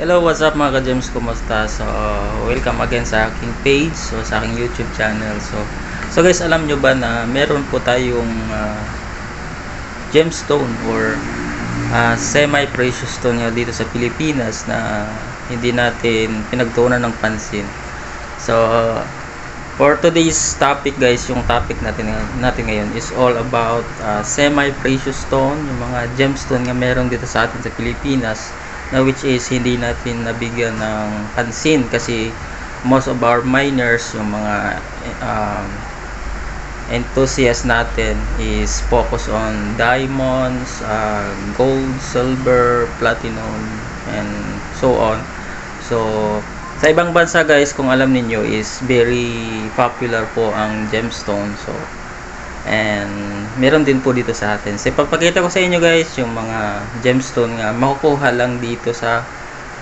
Hello, what's up mga ka-gems? Kumusta? So, welcome again sa aking page, so sa aking YouTube channel. So, so guys, alam nyo ba na meron po tayong ah, gemstone or ah, semi-precious stone nga dito sa Pilipinas na hindi natin pinagtuunan ng pansin. So, for today's topic guys, yung topic natin, natin ngayon is all about ah, semi-precious stone, yung mga gemstone nga meron dito sa atin sa Pilipinas na which is hindi natin nabigyan ng pansin kasi most of our miners, yung mga um, enthusiasts natin is focus on diamonds, uh, gold, silver, platinum, and so on. So, sa ibang bansa guys, kung alam ninyo is very popular po ang gemstone. So, and meron din po dito sa atin. So, ipapakita ko sa inyo guys yung mga gemstone nga makukuha lang dito sa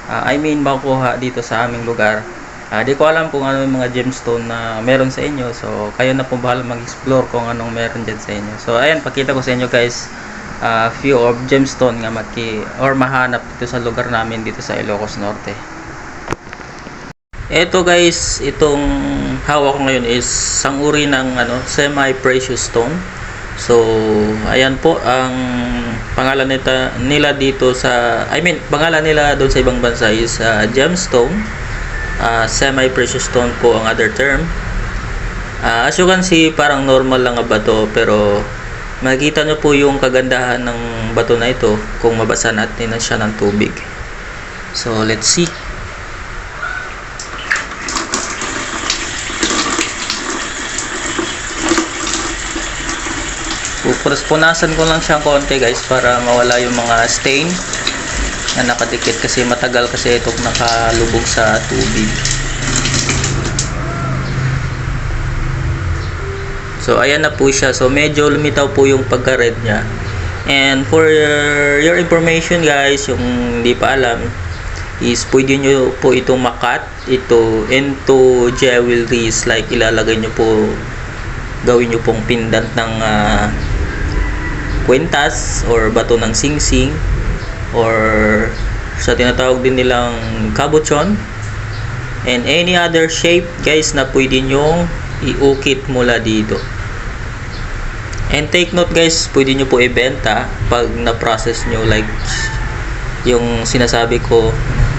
ah, I mean makukuha dito sa aming lugar. Ah, di ko alam kung ano yung mga gemstone na meron sa inyo. So, kayo na po bahala mag-explore kung anong meron dyan sa inyo. So, ayan, pakita ko sa inyo guys ah, few of gemstone nga maki or mahanap dito sa lugar namin dito sa Ilocos Norte. Ito guys, itong hawak ko ngayon is isang uri ng ano, semi-precious stone. So, ayan po ang pangalan nita, nila dito sa I mean, pangalan nila doon sa ibang bansa is uh, gemstone. Uh, semi-precious stone po ang other term. Uh, as you can see, parang normal lang ang bato pero makikita nyo po yung kagandahan ng bato na ito kung mabasa natin na siya ng tubig. So, let's see. Pupunasan ko lang siyang konti guys para mawala yung mga stain na nakadikit kasi matagal kasi itong nakalubog sa tubig. So ayan na po siya. So medyo lumitaw po yung pagka-red niya. And for your, your information guys, yung hindi pa alam is pwede nyo po itong makat ito into jewelries like ilalagay nyo po gawin nyo pong pendant ng ah, kwintas or bato ng singsing or sa tinatawag din nilang kabuchon and any other shape guys na pwede nyong iukit mula dito. And take note guys pwede nyo po ibenta pag na-process nyo like yung sinasabi ko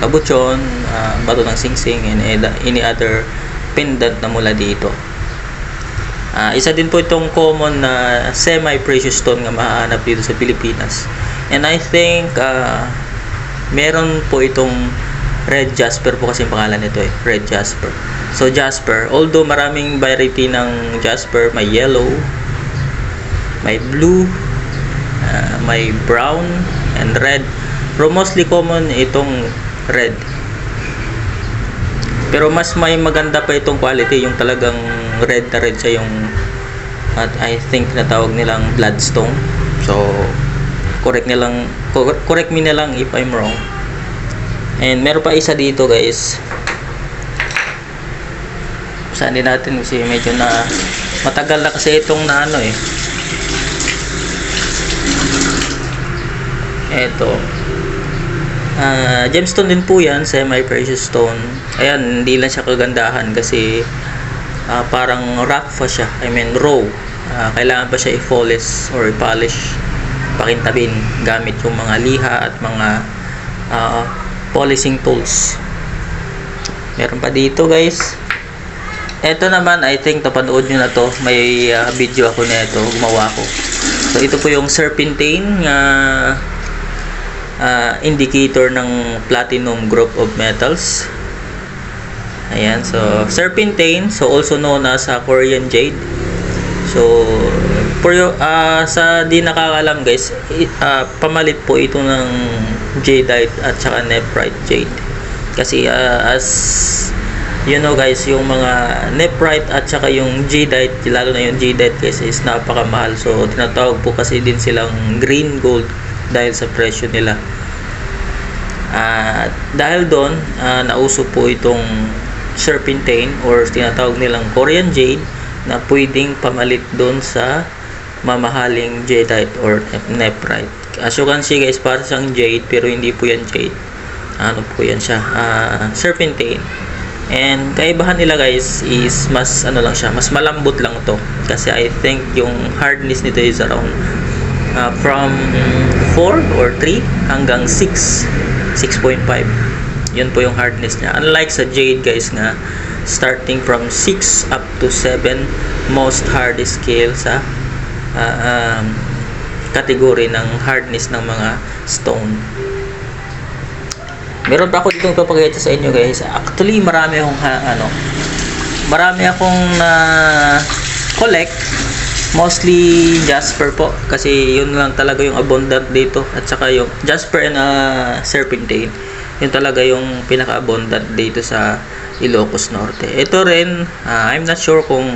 kabuchon ah, bato ng singsing and any other pendant na mula dito Ah, isa din po itong common na semi-precious stone nga mahanap dito sa Pilipinas. And I think ah, meron po itong red jasper po kasi ang pangalan nito eh, red jasper. So jasper, although maraming variety ng jasper, may yellow, may blue, ah, may brown and red. Pero mostly common itong red. Pero mas may maganda pa itong quality, yung talagang red na red siya yung at I think na tawag nilang bloodstone. So correct nilang cor- correct me nilang if I'm wrong. And meron pa isa dito, guys. Saan din natin kasi medyo na matagal na kasi itong na ano eh. Eto. Ah, gemstone din po 'yan, semi-precious stone. Ayan, hindi lang siya kagandahan kasi ah, parang rough pa siya. I mean, raw. Ah, kailangan pa siya i-polish or i-polish pakintabin gamit yung mga liha at mga ah, polishing tools. Meron pa dito, guys. Ito naman, I think napanood nyo na to. May ah, video ako nito, gumawa ko. So, ito po yung serpentine nga ah, indicator ng platinum group of metals. Ayan, so serpentine, so also known as uh, Korean jade. So for ah, sa di nakakalam guys, ah, pamalit po ito ng jadeite at saka nephrite jade. Kasi ah, as you know guys, yung mga nephrite at saka yung jadeite, lalo na yung jadeite guys is napakamahal. So tinatawag po kasi din silang green gold dahil sa presyo nila. At dahil doon, ah, nauso po itong serpentine or tinatawag nilang Korean jade na pwedeng pamalit doon sa mamahaling jadeite or nephrite. As you can see guys, para siyang jade pero hindi po yan jade. ano po yan siya, ah, serpentine. And kaibahan nila guys is mas ano lang siya, mas malambot lang to. Kasi I think yung hardness nito is around uh, from 4 or 3 hanggang 6, 6.5. Yun po yung hardness niya. Unlike sa jade guys nga, starting from 6 up to 7 most hardest scale sa uh, um, category ng hardness ng mga stone. Meron pa ako ditong papakita sa inyo guys. Actually, marami akong ha, ano, marami akong na collect mostly Jasper po kasi yun lang talaga yung abundant dito. At saka yung Jasper and uh, Serpentine. Yun talaga yung pinaka-abundant dito sa Ilocos Norte. Ito rin uh, I'm not sure kung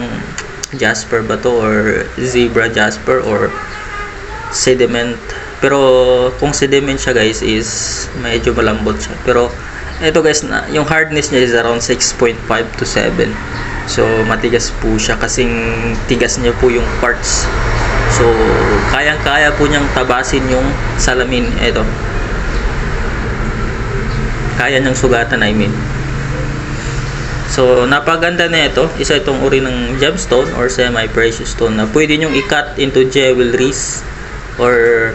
Jasper ba to or Zebra Jasper or sediment. Pero kung sediment siya guys is medyo malambot siya. Pero ito guys na yung hardness niya is around 6.5 to 7 so matigas po siya kasing tigas niya po yung parts. So kayang kaya po niyang tabasin yung salamin. Ito kaya niyang sugatan I mean. So, napaganda na ito. Isa itong uri ng gemstone or semi-precious stone na pwede nyong i-cut into jewelries or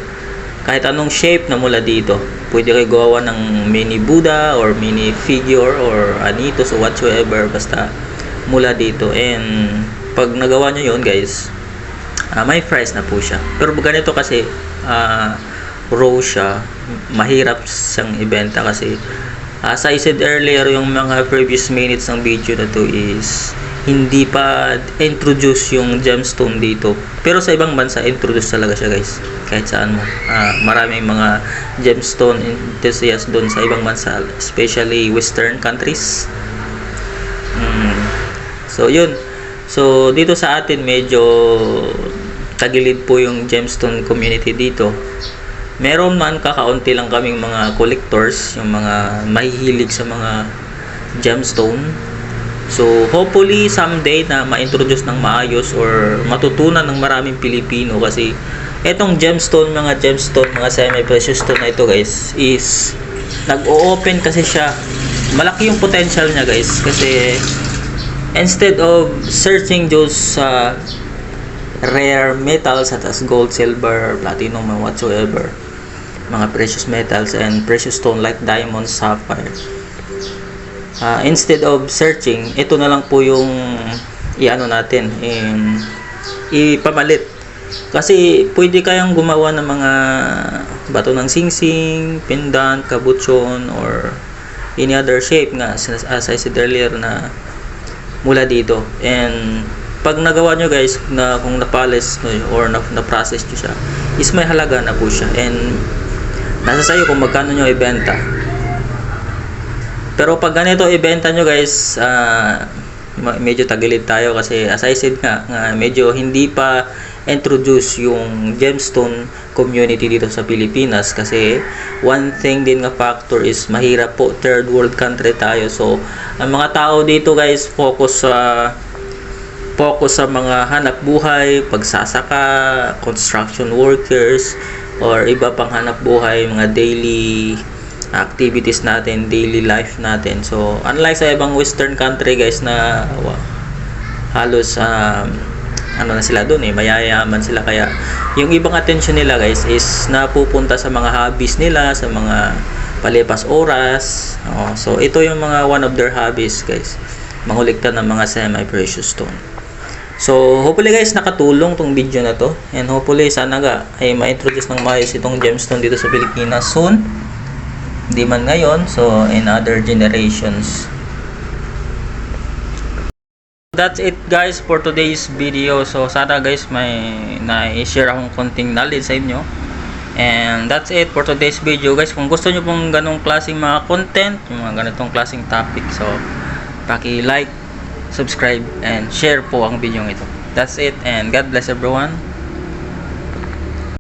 kahit anong shape na mula dito. Pwede kayo gawa ng mini Buddha or mini figure or anitos or whatsoever. Basta mula dito. And pag nagawa nyo yun guys, ah, may price na po siya. Pero ganito kasi ah, raw siya, mahirap siyang ibenta kasi As I said earlier, yung mga previous minutes ng video na to is hindi pa introduce yung gemstone dito. Pero sa ibang bansa, introduce talaga siya guys. Kahit saan mo. Ah, maraming mga gemstone enthusiasts doon sa ibang bansa. Especially western countries. So, yun. So, dito sa atin, medyo tagilid po yung gemstone community dito meron man kakaunti lang kaming mga collectors, yung mga mahihilig sa mga gemstone. So, hopefully someday na ma-introduce ng maayos or matutunan ng maraming Pilipino kasi etong gemstone, mga gemstone, mga semi-precious stone na ito guys is nag-o-open kasi siya. Malaki yung potential niya guys kasi instead of searching those uh, rare metals such as gold, silver, platinum, and whatsoever mga precious metals and precious stone like diamond, sapphire. Uh, instead of searching, ito na lang po yung iano natin, in, ipamalit. Kasi pwede kayang gumawa ng mga bato ng singsing, pendant, kabutsyon, or any other shape nga, as I said earlier na mula dito. And pag nagawa nyo guys, na kung na-polish or na-process nyo siya, is may halaga na po siya. And nasa sayo kung magkano nyo ibenta pero pag ganito ibenta nyo guys uh, medyo tagilid tayo kasi as I said nga, nga medyo hindi pa introduce yung gemstone community dito sa Pilipinas kasi one thing din nga factor is mahirap po third world country tayo so ang mga tao dito guys focus sa focus sa mga hanap buhay pagsasaka construction workers or iba pang hanap buhay, mga daily activities natin, daily life natin. So, unlike sa ibang western country guys na wow, halos um, ano na sila doon eh, mayayaman sila kaya yung ibang attention nila guys is napupunta sa mga hobbies nila, sa mga palipas oras. Oh, so, ito yung mga one of their hobbies guys. Mangulikta ng mga semi-precious stone. So, hopefully guys, nakatulong tong video na to. And hopefully, sana nga ay ma-introduce ng maayos itong gemstone dito sa Pilipinas soon. Hindi man ngayon, so in other generations. That's it guys for today's video. So, sana guys may na-share akong konting knowledge sa inyo. And that's it for today's video guys. Kung gusto nyo pong ganong klaseng mga content, yung mga ganitong klaseng topic, so paki-like, subscribe, and share po ang video ito. That's it, and God bless everyone.